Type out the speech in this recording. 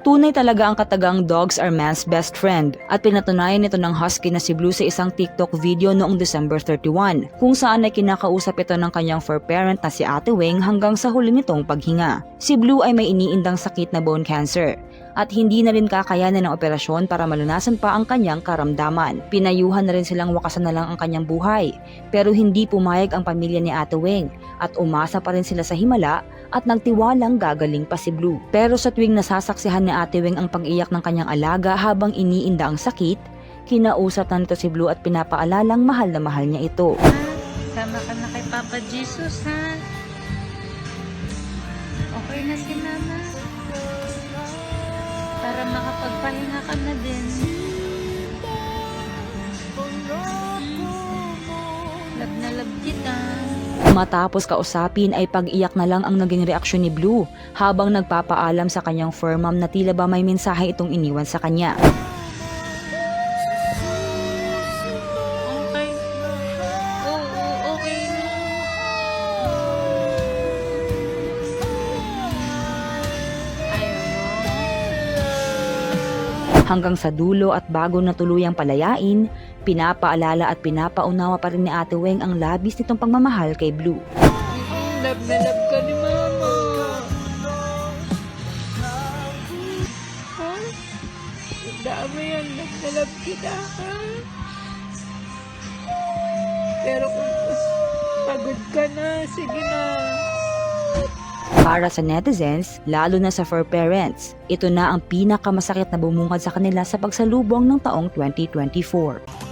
Tunay talaga ang katagang dogs are man's best friend at pinatunayan nito ng husky na si Blue sa isang TikTok video noong December 31 kung saan ay kinakausap ito ng kanyang fur parent na si Ate Wing hanggang sa huli nitong paghinga. Si Blue ay may iniindang sakit na bone cancer at hindi na rin kakayanan ng operasyon para malunasan pa ang kanyang karamdaman. Pinayuhan na rin silang wakasan na lang ang kanyang buhay pero hindi pumayag ang pamilya ni Ate Wing at umasa pa rin sila sa himala at nagtiwalang gagaling pa si Blue. Pero sa tuwing nasasaksihan ni Ate Wing ang pag-iyak ng kanyang alaga habang iniinda ang sakit, kinausap na nito si Blue at pinapaalalang mahal na mahal niya ito. Sama ka na kay Papa Jesus, ha? Okay na si Makapagpahinga ka na din. Love na love kita. Matapos kausapin ay pag-iyak na lang ang naging reaksyon ni Blue habang nagpapaalam sa kanyang fur mom na tila ba may mensahe itong iniwan sa kanya. Hanggang sa dulo at bago na tuluyang palayain, pinapaalala at pinapaunawa pa rin ni Ate Weng ang labis nitong pagmamahal kay Blue. Love na love ka ni Mama. Mo yan, love na love kita, ha? Pero kung pagod ka na, sige na. Para sa netizens, lalo na sa fur parents, ito na ang pinakamasakit na bumungad sa kanila sa pagsalubong ng taong 2024.